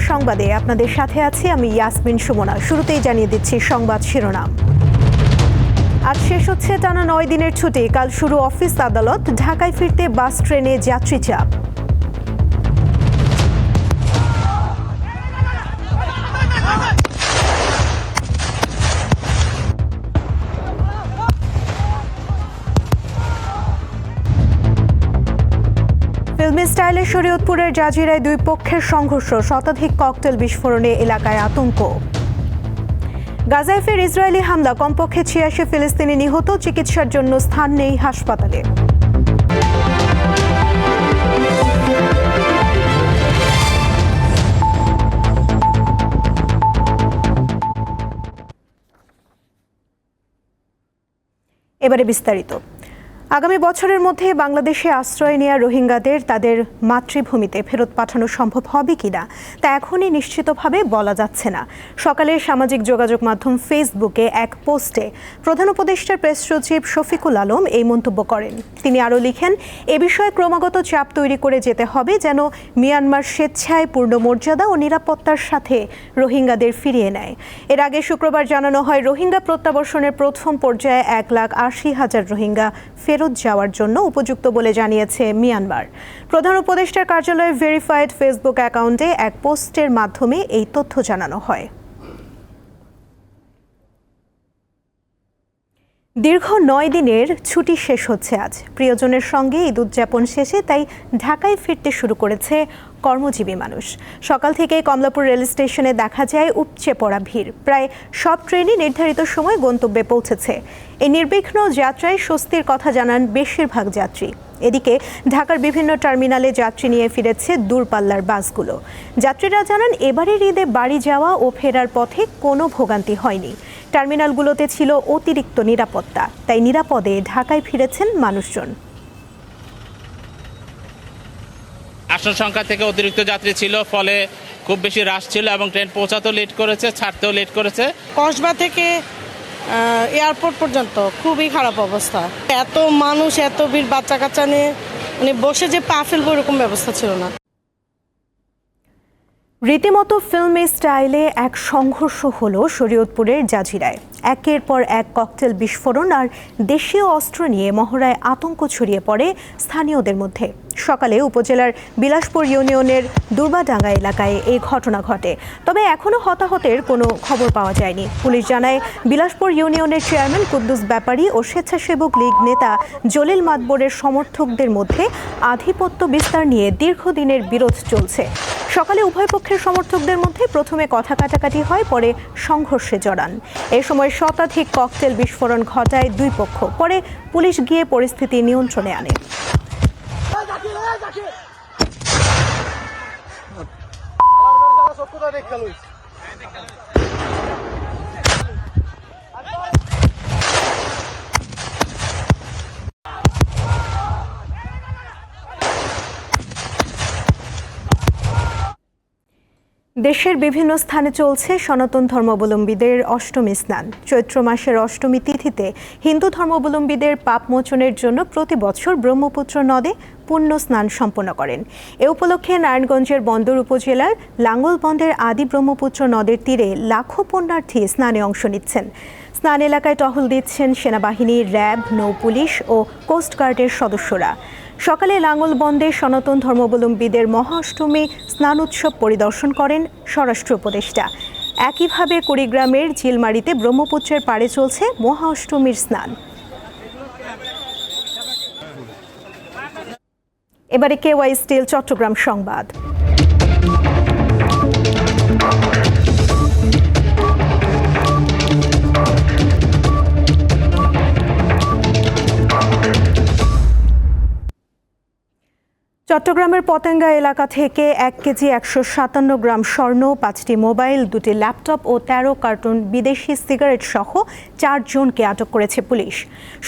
সংবাদে আপনাদের সাথে আছি আমি ইয়াসমিন সুমনা। শুরুতেই জানিয়ে দিচ্ছি সংবাদ শিরোনাম। আজ শেষ হচ্ছে টানা নয় দিনের ছুটি। কাল শুরু অফিস আদালত, ঢাকায় ফিরতে বাস, ট্রেনে যাত্রী চাপ। ফিল্মি স্টাইলে শরীয়তপুরের জাজিরায় দুই পক্ষের সংঘর্ষ, শতাধিক ককটেল বিস্ফোরণে এলাকায় আতঙ্ক। গাজায় ফের ইসরায়েলি হামলা, কমপক্ষে ছিয়াশি ফিলিস্তিনি নিহত, চিকিৎসার জন্য স্থান নেই হাসপাতালে। এবারে বিস্তারিত। আগামী বছরের মধ্যে বাংলাদেশে আশ্রয় নেওয়া রোহিঙ্গাদের তাদের মাতৃভূমিতে ফেরত পাঠানো সম্ভব হবে কিনা তা এখনই নিশ্চিতভাবে বলা যাচ্ছে না। সকালে সামাজিক যোগাযোগ মাধ্যম ফেসবুকে এক পোস্টে প্রধান উপদেষ্টার প্রেস সচিব শফিকুল আলম এই মন্তব্য করেন। তিনি আরও লিখেন, এ বিষয়ে ক্রমাগত চাপ তৈরি করে যেতে হবে যেন মিয়ানমার স্বেচ্ছায় পূর্ণ মর্যাদা ও নিরাপত্তার সাথে রোহিঙ্গাদের ফিরিয়ে নেয়। এর আগে শুক্রবার জানানো হয়, রোহিঙ্গা প্রত্যাবর্ষণের প্রথম পর্যায়ে এক লাখ আশি হাজার রোহিঙ্গা ফেরত যাওয়ার জন্য উপযুক্ত বলে জানিয়েছে মিয়ানমার। প্রধান উপদেষ্টার কার্যালয়ের ভেরিফাইড ফেসবুক অ্যাকাউন্টে এক পোস্টের মাধ্যমে এই তথ্য জানানো হয়। দীর্ঘ নয় দিনের ছুটি শেষ হচ্ছে আজ। প্রিয়জনের সঙ্গে ঈদ উদযাপন শেষে তাই ঢাকায় ফিরতে শুরু করেছে কর্মজীবী মানুষ। সকাল থেকে কমলাপুর রেল স্টেশনে দেখা যায় উপচে পড়া ভিড়। প্রায় সব ট্রেনই নির্ধারিত সময় গন্তব্যে পৌঁছেছে। এই নির্বিঘ্ন যাত্রায় স্বস্তির কথা জানান বেশিরভাগ যাত্রী। এদিকে ঢাকার বিভিন্ন টার্মিনালে যাত্রী নিয়ে ফিরেছে দূরপাল্লার বাসগুলো। যাত্রীরা জানান এবারের ঈদে বাড়ি যাওয়া ও ফেরার পথে কোনো ভোগান্তি হয়নি। টার্মিনালগুলোতে ছিল অতিরিক্ত নিরাপত্তা তাই নিরাপদে ঢাকায় ফিরেছেন মানুষজন। আসন সংখ্যা থেকে অতিরিক্ত যাত্রী ছিল ফলে খুব বেশি রাশ ছিল এবং ট্রেন পৌঁছাতেও লেট করেছে ছাড়তেও লেট করেছে। কসবা থেকে এয়ারপোর্ট পর্যন্ত খুবই খারাপ অবস্থা। এত মানুষ, এত ভিড় বাচ্চা কাচ্চা নিয়ে মানে বসে যে পা ফেলব এরকম ব্যবস্থা ছিল না। রীতিমতো ফিল্মি স্টাইলে এক সংঘর্ষ হলো শরীয়তপুরের জাজিরায়। একের পর এক ককটেল বিস্ফোরণ আর দেশীয় অস্ত্র নিয়ে মহড়ায় আতঙ্ক ছড়িয়ে পড়ে স্থানীয়দের মধ্যে। সকালে উপজেলার বিলাসপুর ইউনিয়নের দুর্বাডাঙ্গা এলাকায় এই ঘটনা ঘটে। তবে এখনও হতাহতের কোনো খবর পাওয়া যায়নি। পুলিশ জানায়, বিলাসপুর ইউনিয়নের চেয়ারম্যান কুদ্দুস ব্যাপারী ও স্বেচ্ছাসেবক লীগ নেতা জলিল মাতবরের সমর্থকদের মধ্যে আধিপত্য বিস্তার নিয়ে দীর্ঘদিনের বিরোধ চলছে। সকালে উভয় পক্ষের সমর্থকদের মধ্যে প্রথমে কথা কাটাকাটি হয়, পরে সংঘর্ষে জড়ান। এ সময় শতাধিক ককটেল বিস্ফোরণ ঘটায় দুই পক্ষ। পরে পুলিশ গিয়ে পরিস্থিতি নিয়ন্ত্রণে আনে। দেখতে দেশের বিভিন্ন স্থানে চলছে সনাতন ধর্মাবলম্বীদের অষ্টমী স্নান। চৈত্র মাসের অষ্টমী তিথিতে হিন্দু ধর্মাবলম্বীদের পাপ মোচনের জন্য প্রতি বছর ব্রহ্মপুত্র নদে পুণ্য স্নান সম্পন্ন করেন। এ উপলক্ষে নারায়ণগঞ্জের বন্দর উপজেলার লাঙ্গলবন্দের আদি ব্রহ্মপুত্র নদের তীরে লাখো পুণ্যার্থী স্নানে অংশ নিচ্ছেন। স্নান এলাকায় টহল দিচ্ছেন সেনাবাহিনী র্যাব, নৌ পুলিশ ও কোস্টগার্ডের সদস্যরা। সকালে লাঙ্গলবন্দে সনাতন ধর্মাবলম্বীদের মহাষ্টমী স্নান উৎসব পরিদর্শন করেন স্বরাষ্ট্র উপদেষ্টা। একইভাবে কুড়িগ্রামের ঝিলমারিতে ব্রহ্মপুত্রের পাড়ে চলছে মহাষ্টমীর স্নান। এবারে কেওয়াই স্টিল, চট্টগ্রাম সংবাদ। চট্টগ্রামের পতেঙ্গা এলাকা থেকে এক কেজি একশো সাতান্ন গ্রাম স্বর্ণ, পাঁচটি মোবাইল, দুটি ল্যাপটপ ও তেরো কার্টুন বিদেশি সিগারেট সহ চারজনকে আটক করেছে পুলিশ।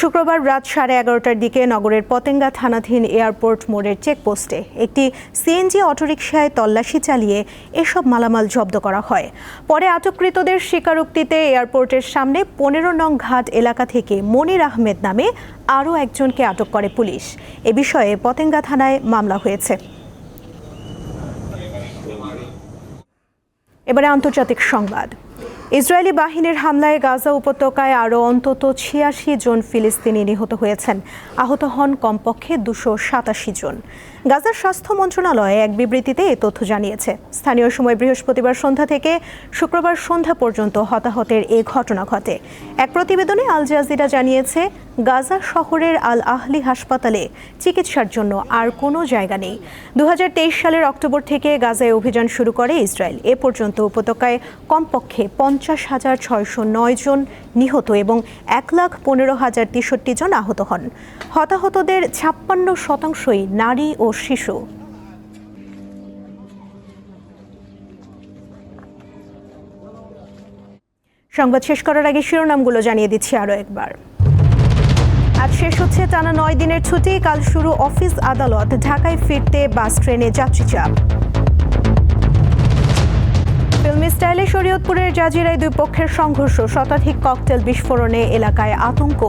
শুক্রবার রাত সাড়ে এগারোটার দিকে নগরের পতেঙ্গা থানাধীন এয়ারপোর্ট মোড়ের চেকপোস্টে একটি সিএনজি অটোরিকশায় তল্লাশি চালিয়ে এসব মালামাল জব্দ করা হয়। পরে আটককৃতদের স্বীকারোক্তিতে এয়ারপোর্টের সামনে পনেরো নং ঘাট এলাকা থেকে মনির আহমেদ নামে আরও একজনকে আটক করে পুলিশ। এ বিষয়ে পতেঙ্গা থানায় মামলা হয়েছে। এবারে আন্তর্জাতিক সংবাদ। ইসরায়েলি বাহিনীর হামলায় গাজা উপত্যকায় আরও অন্তত ছিয়াশি জন ফিলিস্তিনি নিহত হয়েছেন। আহত হন কমপক্ষে দুশো সাতাশি জন। গাজার স্বাস্থ্য মন্ত্রণালয় এক বিবৃতিতে এ তথ্য জানিয়েছে। স্থানীয় সময় বৃহস্পতিবার সন্ধ্যা থেকে শুক্রবার সন্ধ্যা পর্যন্ত হতাহতের এ ঘটনা ঘটে। এক প্রতিবেদনে আল জাজিরা জানিয়েছে, গাজা শহরের আল আহলি হাসপাতালে চিকিৎসার জন্য আর কোনো জায়গা নেই। দু হাজার তেইশ সালের অক্টোবর থেকে গাজায় অভিযান শুরু করে ইসরায়েল। এ পর্যন্ত উপত্যকায় কমপক্ষে পঞ্চাশ হাজার ছয়শো নয় জন নিহত এবং এক লাখ পনেরো হাজার তেষট্টি জন আহত হন। হতাহতদের ছাপ্পান্ন শতাংশই নারী ও শিশু। সংবাদ শেষ করার আগে শিরোনামগুলো জানিয়ে দিচ্ছি আরও একবার। আজ শেষ হচ্ছে টানা নয় দিনের ছুটি, কাল শুরু অফিস আদালত, ঢাকায় ফিরতে বাস ট্রেনে যাত্রী চাপ। ফিল্মি স্টাইলে শরীয়তপুরের জাজিরায় দুই পক্ষের সংঘর্ষ, শতাধিক ককটেল বিস্ফোরণে এলাকায় আতঙ্ক।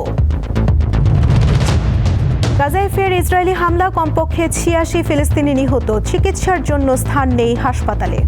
গাজায় ফের ইসরায়েলি হামলা কমপক্ষে ছিয়াশি ফিলিস্তিনি নিহত। চিকিৎসার জন্য স্থান নেই হাসপাতালে।